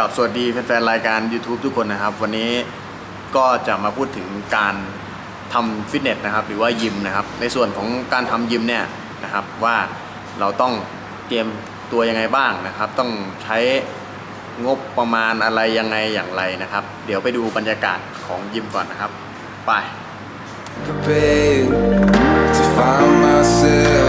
กับสวัสดีแฟนๆรายการ YouTube ทุกคนนะครับ วันนี้ก็จะมาพูดถึงการทำฟิตเนสนะครับ หรือว่ายิมนะครับ ในส่วนของการทำยิมเนี่ยนะครับ ว่าเราต้องเตรียมตัวยังไงบ้างนะครับ ต้องใช้งบประมาณอะไรยังไงอย่างไรนะครับ เดี๋ยวไปดูบรรยากาศของยิมก่อนนะครับ ไป prepared to find myself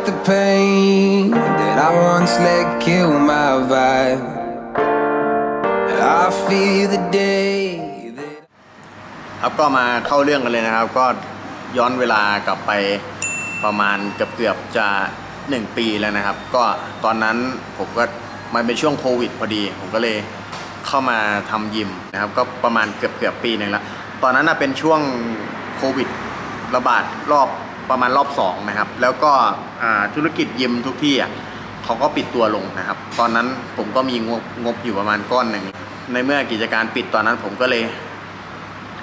fight the pain that I once let kill my vibe. I fear the day that. ครับก็มาเข้าเรื่องกันเลยนะครับ ก็ย้อนเวลากลับไปประมาณเกือบเกือบๆจะ 1 ปีแล้วนะครับ ก็ตอนนั้นผมก็มันเป็นช่วงโควิดพอดี ผมก็เลยเข้ามาทำยิมนะครับ ก็ประมาณเกือบเกือบๆปีหนึ่งแล้ว ตอนนั้นนะเป็นช่วงโควิดระบาดรอบ ประมาณรอบสองนะครับ แล้วก็ธุรกิจยิมทุกที่อะเขาก็ปิดตัวลงนะครับ ตอนนั้นผมก็มีงบงบอยู่ประมาณก้อนหนึ่ง ในเมื่อกิจการปิดตอนนั้นผมก็เลย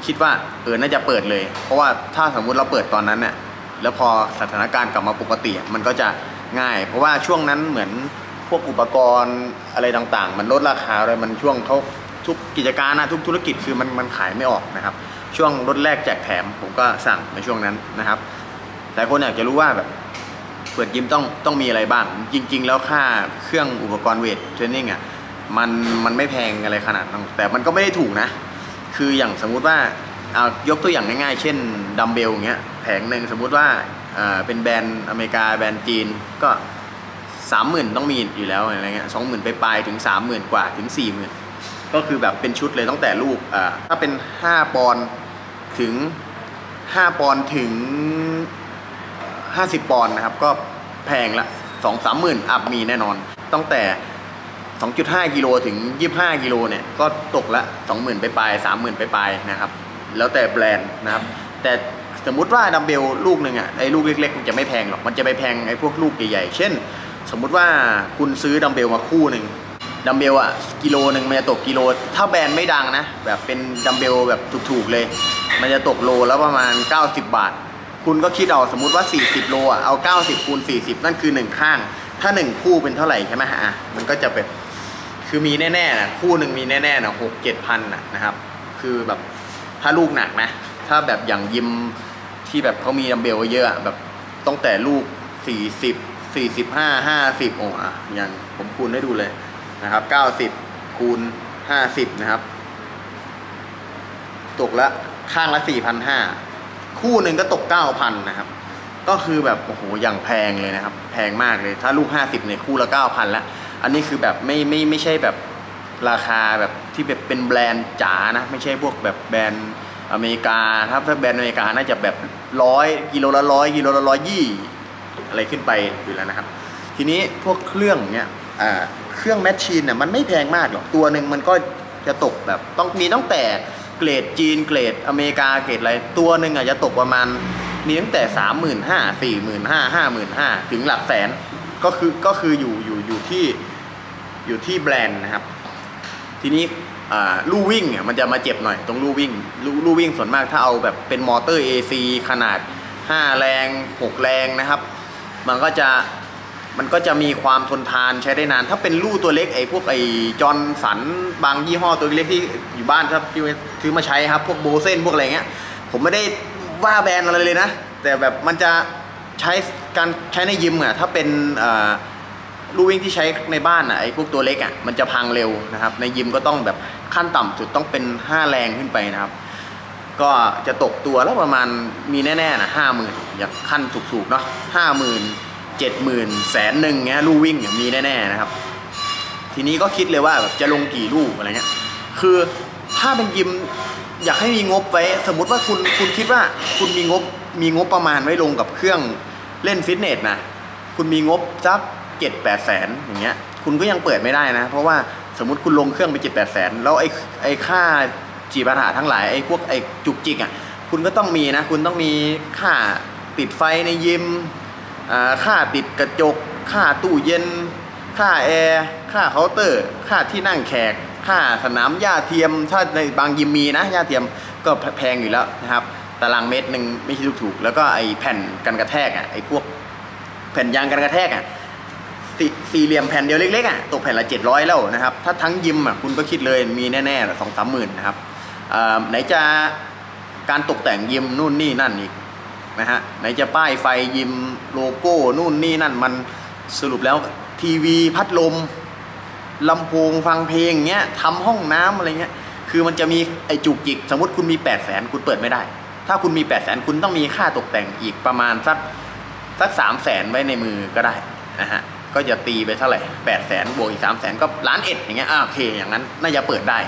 คิดว่าเออน่าจะเปิดเลย เพราะว่าถ้าสมมุติเราเปิดตอนนั้นเนี่ยแล้วพอสถานการณ์กลับมาปกติมันก็จะง่าย เพราะว่าช่วงนั้นเหมือนพวกอุปกรณ์อะไรต่างๆ มันลดราคาเลยมันช่วงเขาทุกกิจการนะทุกธุรกิจคือมันมันขายไม่ออกนะครับ ช่วงลดแรกแจกแถมผมก็สั่งในช่วงนั้นนะครับ หลายคนอยากจะรู้ว่าแบบเปิดยิมต้องต้องมีอะไรบ้าง จริง ๆ แล้วค่าเครื่องอุปกรณ์เวทเทรนนิ่งอะมันมันไม่แพงอะไรขนาดนั้นแต่มันก็ไม่ได้ถูกนะ คืออย่างสมมุติว่าเอายกตัวอย่างง่ายๆ เช่นดัมเบลอย่างเงี้ยแผงหนึ่งสมมุติว่าอ่าเป็นแบรนด์อเมริกาแบรนด์จีนก็สามหมื่นต้องมีอยู่แล้วอะไรเงี้ยสองหมื่นไปปลายถึงสามหมื่นกว่าถึงสี่หมื่นก็คือแบบเป็นชุดเลยตั้งแต่ลูกอ่าถ้าเป็นห้าปอนถึงห้าปอนถึง ห้าสิบปอนด์นะครับ ก็แพงละสองสามหมื่นอัพมีแน่นอน ตั้งแต่ 2.5 กิโลถึง 25 กิโลเนี่ย ก็ตกละ 20,000 ไปปลาย 30,000 ไปปลายนะครับ แล้วแต่แบรนด์นะครับ แต่สมมุติว่าดัมเบลลูกหนึ่งอะไอ้ลูกเล็กๆมันจะไม่แพงหรอก มันจะไปแพงไอ้พวกลูกใหญ่ๆ เช่น สมมุติว่าคุณซื้อดัมเบลมาคู่หนึ่งดัมเบลอะกิโลหนึ่งมันจะตกกิโล ถ้าแบรนด์ไม่ดังนะ แบบเป็นดัมเบลแบบถูกๆเลย มันจะตกโลแล้วประมาณ 90 บาท คุณก็คิดเอาสมมุติว่า 40 โลอะเอา 90คูณ40 นั่นคือ 1 ข้าง ถ้า 1 คู่เป็นเท่าไหร่ใช่ไหมฮะมันก็จะเป็นคือมีแน่ๆนะคู่หนึ่งมีแน่ๆนะหกเจ็ดพันนะครับ คือแบบถ้าลูกหนักนะ ถ้าแบบอย่างยิมที่แบบเขามีดัมเบลเยอะอะแบบตั้งแต่ลูกสี่สิบสี่สิบห้าห้าสิบโอ้อะอย่างผมคูณให้ดูเลยนะครับเก้าสิบคูณห้าสิบนะครับ ตกละข้างละสี่พันห้า คู่หนึ่งก็ตกเก้าพันนะครับ ก็คือแบบโอ้โหอย่างแพงเลยนะครับ แพงมากเลยถ้าลูก 50เนี่ยคู่ละ 9,000ละอันนี้คือแบบไม่ไม่ไม่ใช่แบบราคาแบบที่แบบเป็นแบรนด์จ๋านะ ไม่ใช่พวกแบบแบรนด์อเมริกาถ้าถ้าแบรนด์อเมริกาน่าจะแบบร้อยกิโลละร้อยกิโลละร้อยยี่อะไรขึ้นไปอยู่แล้วนะครับ ทีนี้พวกเครื่องเนี่ยเครื่องแมชชีนเนี่ยมันไม่แพงมากหรอกตัวหนึ่งมันก็จะตกแบบต้องมีตั้งแต่ เกรดจีนเกรดอเมริกาเกรดอะไรตัวหนึ่งอาจจะตกประมาณมีตั้งแต่สามหมื่นห้าสี่หมื่นห้าห้าหมื่นห้าถึงหลักแสนก็คือก็คืออยู่อยู่อยู่ที่อยู่ที่แบรนด์นะครับ ทีนี้ลู่วิ่งเนี่ยมันจะมาเจ็บหน่อยตรงลู่วิ่งลู่ลู่วิ่งส่วนมากถ้าเอาแบบเป็นมอเตอร์ AC ขนาด 5 แรง 6 แรงนะครับ มันก็จะ มันก็จะมีความทนทานใช้ได้นาน ถ้าเป็นลู่ตัวเล็กไอ้พวกไอ้จอร์นสันบางยี่ห้อตัวเล็กที่อยู่บ้านครับที่ซื้อมาใช้ครับ พวกโบเซนพวกอะไรเงี้ย ผมไม่ได้ว่าแบรนด์อะไรเลยนะ แต่แบบมันจะใช้การใช้ในยิมอะถ้าเป็นลู่วิ่งที่ใช้ในบ้านอะไอ้พวกตัวเล็กอะมันจะพังเร็วนะครับ ในยิมก็ต้องแบบขั้นต่ำสุดต้องเป็น 5 แรงขึ้นไปนะครับ ก็จะตกตัวแล้วประมาณมีแน่ๆนะห้าหมื่นอย่ากขั้นถูกๆเนาะห้าหมื่น เจ็ดหมื่นแสนหนึ่งเงี้ยลู่วิ่งเนี่ยมีแน่ๆนะครับ ทีนี้ก็คิดเลยว่าแบบจะลงกี่ลูกอะไรเงี้ยคือถ้าเป็นยิมอยากให้มีงบไว้ สมมติว่าคุณคุณคิดว่าคุณมีงบมีงบประมาณไว้ลงกับเครื่องเล่นฟิตเนสนะคุณมีงบสักเจ็ดแปดแสนอย่างเงี้ย คุณก็ยังเปิดไม่ได้นะ เพราะว่าสมมติคุณลงเครื่องไปเจ็ดแปดแสนแล้วไอ้ไอ้ค่าจีบาถาทั้งหลายไอ้พวกไอ้จุกจิกอะคุณก็ต้องมีนะ คุณต้องมีค่าติดไฟในยิม ค่าติดกระจก ค่าตู้เย็น ค่าแอร์ ค่าเคาน์เตอร์ ค่าที่นั่งแขก ค่าสนามหญ้าเทียม ถ้าในบางยิมมีนะหญ้าเทียมก็แพงอยู่แล้วนะครับ ตารางเมตรหนึ่งไม่ใช่ถูกๆ แล้วก็ไอ้แผ่นกันกระแทกอะ ไอ้พวกแผ่นยางกันกระแทกอะสี่สี่เหลี่ยมแผ่นเดียวเล็กๆอะตกแผ่นละเจ็ดร้อยแล้วนะครับ ถ้าทั้งยิมอะคุณก็คิดเลยมีแน่ๆสองสามหมื่นนะครับไหนจะการตกแต่งยิมนู่นนี่นั่นอีก นะฮะไหนจะป้ายไฟยิมโลโก้นู่นนี่นั่นมันสรุปแล้วทีวีพัดลมลำโพงฟังเพลงเงี้ยทำห้องน้ำอะไรเงี้ยคือมันจะมีไอจุกจิก สมมติคุณมี8ปดแสนคุณเปิดไม่ได้ ถ้าคุณมี8ปดแสนคุณต้องมีค่าตกแต่งอีกประมาณสักสักสามแสนไว้ในมือก็ได้นะฮะก็จะตีไปเท่าไหร่แปดแสนบวกอีกสามแสนก็ล้านเอ็ดอย่างเงี้ยโอเคอย่างนั้นน่าจะเปิดได้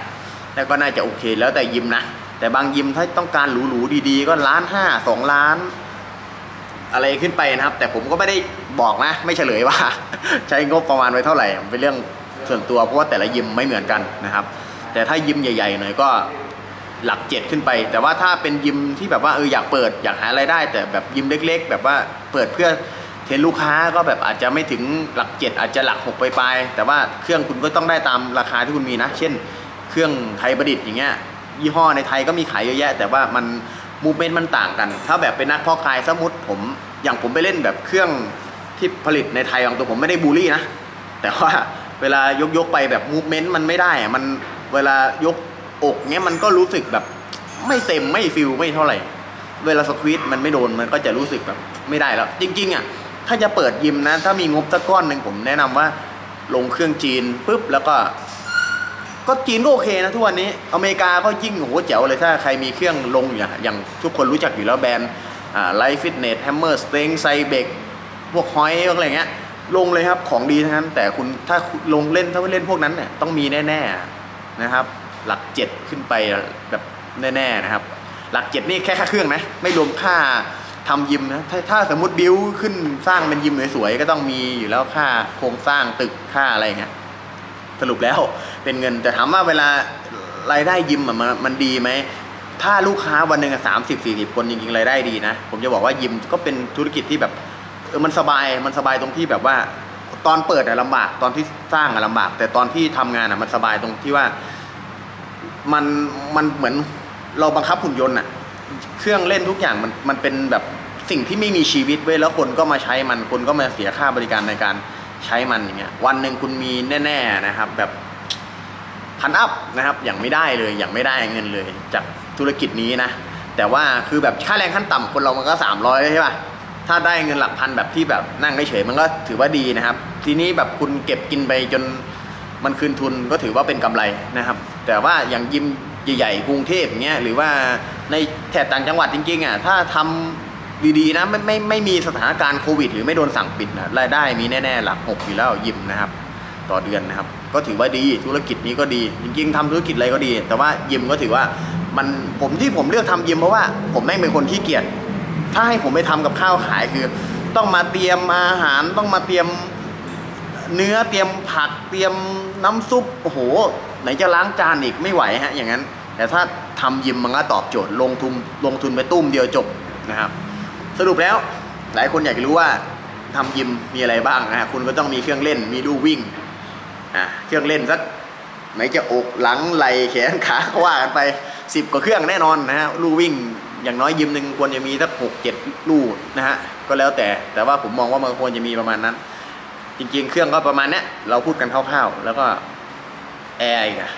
แล้วก็น่าจะโอเคแล้วแต่ยิมนะ แต่บางยิมถ้าต้องการหรูๆดีๆ ก็ล้านห้าสองล้าน อะไรขึ้นไปนะครับ แต่ผมก็ไม่ได้บอกนะ ไม่เฉลยว่า ใช้งบประมาณไว้เท่าไหร่เป็นเรื่องส่วนตัวเพราะว่าแต่ละยิมไม่เหมือนกันนะครับ แต่ถ้ายิมใหญ่ๆหน่อยก็หลักเจ็ดขึ้นไป แต่ว่าถ้าเป็นยิมที่แบบว่าเอออยากเปิดอยากหารายได้ แต่แบบยิมเล็ก ๆ แบบว่าเปิดเพื่อเทนลูกค้าก็แบบอาจจะไม่ถึงหลักเจ็ดอาจจะหลักหกไปลายแต่ว่าเครื่องคุณก็ต้องได้ตามราคาที่คุณมีนะ เช่น เครื่องไทยประดิษฐ์อย่างเงี้ย ยี่ห้อในไทยก็มีขายเยอะแยะ แต่ว่ามันมูเมนต์มันต่างกัน ถ้าแบบเป็นนักพาะกายสมมติผมอย่างผมไปเล่นแบบเครื่องที่ผลิตในไทยบางตัวผมไม่ได้บูลลี่นะ แต่ว่าเวลายกยกไปแบบมูเมนต์มันไม่ได้อะมันเวลายกอกเงี้ยมันก็รู้สึกแบบไม่เต็มไม่ฟิลไม่เท่าไหร่ เวลาสควีตมันไม่โดนมันก็จะรู้สึกแบบไม่ได้แล้ว จริง ๆอะถ้าจะเปิดยิมนะ ถ้ามีงบสักก้อนหนึ่งผมแนะนำว่าลงเครื่องจีนปุ๊บแล้วก็ ก็จีนก็โอเคนะทุกวันนี้ อเมริกาก็ยิ่งโหแจ๋วเลยถ้าใครมีเครื่องลงอย่างอย่างทุกคนรู้จักอยู่แล้วแบรนด์ไลฟ์ฟิตเนสแฮมเมอร์สเต็งไซเบกพวกฮอยพวกอะไรเงี้ยลงเลยครับของดีทั้งนั้น แต่คุณถ้าลงเล่นถ้าเล่นพวกนั้นเนี่ยต้องมีแน่ๆนะครับ หลักเจ็ดขึ้นไปแบบแน่ๆนะครับ หลักเจ็ดนี่แค่ค่าเครื่องนะไม่รวมค่าทำยิมนะถ้าถ้าสมมติบิวขึ้นสร้างเป็นยิมสวยๆก็ต้องมีอยู่แล้วค่าโครงสร้างตึกค่าอะไรเงี้ย สรุปแล้วเป็นเงินแต่ถามว่าเวลารายได้ยิมมันมันดีไหมถ้าลูกค้าวันหนึ่งสามสิบสี่สิบคนจริงๆรายได้ดีนะ ผมจะบอกว่ายิมก็เป็นธุรกิจที่แบบเออมันสบายมันสบายตรงที่แบบว่า ตอนเปิดอะลำบากตอนที่สร้างอะลำบาก แต่ตอนที่ทำงานอะมันสบายตรงที่ว่า มันมันเหมือนเราบังคับหุ่นยนต์อะเครื่องเล่นทุกอย่างมันมันเป็นแบบสิ่งที่ไม่มีชีวิตเว้ยแล้วคนก็มาใช้มันคนก็มาเสียค่าบริการในการ ใช้มันอย่างเงี้ยวันหนึ่งคุณมีแน่ๆนะครับ แบบพันอัพนะครับอย่างไม่ได้เลยอย่างไม่ได้เงินเลย จากธุรกิจนี้นะ แต่ว่าคือแบบค่าแรงขั้นต่ำคนเรามันก็ 300ใช่ป่ะถ้าได้เงินหลักพันแบบที่แบบนั่งเฉยมันก็ถือว่าดีนะครับ ทีนี้แบบคุณเก็บกินไปจนมันคืนทุนก็ถือว่าเป็นกำไรนะครับ แต่ว่าอย่างยิมใหญ่ๆกรุงเทพอย่างเงี้ยหรือว่าในแถบต่างจังหวัดจริงๆอะถ้าทำ ดีๆนะไม่ไม่ไม่มีสถานการณ์โควิด หรือไม่โดนสั่งปิดนะรายได้มีแน่ๆหลักหกอยู่แล้วยิมนะครับต่อเดือนนะครับ ก็ถือว่าดีธุรกิจนี้ก็ดีจริงๆทำธุรกิจอะไรก็ดี แต่ว่ายิมก็ถือว่ามันผมที่ผมเลือกทำยิมเพราะว่าผมแม่งเป็นคนขี้เกียจถ้าให้ผมไปทำกับข้าวขายคือ ต้องมาเตรียมอาหารต้องมาเตรียมเนื้อเตรียมผักเตรียมน้ำซุปโอ้โห ไหนจะล้างจานอีกไม่ไหวฮะอย่างนั้น แต่ถ้าทำยิมมันก็ตอบโจทย์ลงทุนลงทุนไปตุ้มเดียวจบนะครับ สรุปแล้วหลายคนอยากจะรู้ว่าทำยิมมีอะไรบ้างนะฮะคุณก็ต้องมีเครื่องเล่นมีลู่วิ่งอะเครื่องเล่นสักไหนจะอกหลังไหลแขนขาก็ว่ากันไปสิบกว่าเครื่องแน่นอนนะฮะลู่วิ่งอย่างน้อยยิมหนึ่งควรจะมีสักหกเจ็ดลู่นะฮะก็แล้วแต่แต่ว่าผมมองว่ามันควรจะมีประมาณนั้น จริงๆ เครื่องก็ประมาณเนี้ยเราพูดกันคร่าวๆ แล้วก็แอร์อีกอะ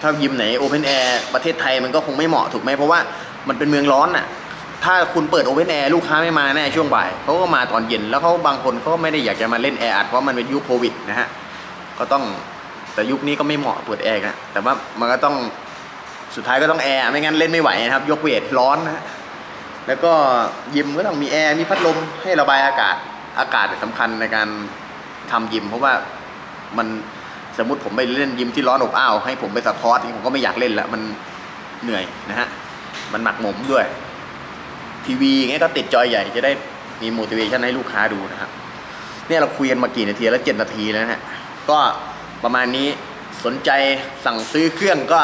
ถ้ายิมไหนโอเพนแอร์ประเทศไทยมันก็คงไม่เหมาะถูกไหมเพราะว่ามันเป็นเมืองร้อนอะ ถ้าคุณเปิดโอเ n นแอร์ลูกค้าไม่มาแน่ช่วงบ่ายเขาก็มาตอนเย็นแล้วเขาบางคนเขาก็ไม่ได้อยากจะมาเล่นแอร์อัดเพราะมันเป็นยุคโควิดนะฮะก็ต้องแต่ยุคนี้ก็ไม่เหมาะเปิดแอร์นะแต่ว่ามันก็ต้องสุดท้ายก็ต้องแอร์ไม่งั้นเล่นไม่ไหวนะครับ ยกเวทร้อนนะฮะแล้วก็ยิมก็ต้องมีแอร์มีพัดลมให้ระบายอากาศอากาศสำคัญในการทำยิม เพราะว่ามันสมมติผมไปเล่นยิมที่ร้อนอบอ้าวให้ผมไปสควอตนี่ผมก็ไม่อยากเล่นละมันเหนื่อยนะฮะมันหมักหมมด้วย ทีวีอย่างเงี้ยก็ติดจอใหญ่จะได้มี motivation ให้ลูกค้าดูนะครับ เนี่ยเราคุยกันมากี่นาทีแล้วเจ็ดนาทีแล้วนะฮะก็ประมาณนี้สนใจสั่งซื้อเครื่องก็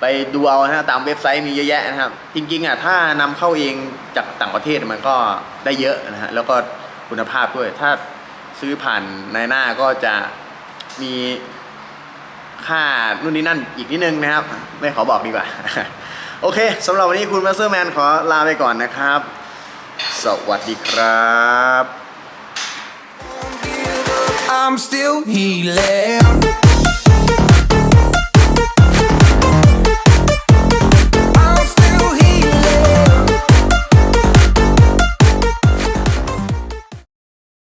ไปดูเอานะฮะตามเว็บไซต์มีเยอะแยะนะครับ จริงๆอะถ้านำเข้าเองจากต่างประเทศมันก็ได้เยอะนะฮะแล้วก็คุณภาพด้วย ถ้าซื้อผ่านในหน้าก็จะมีค่านู่นนี่นั่นอีกนิดนึงนะครับ ไม่ขอบอกดีกว่า โอเคสำหรับวันนี้คุณมาสเตอร์แมนขอลาไปก่อนนะครับ สวัสดีครับ I'm still healing.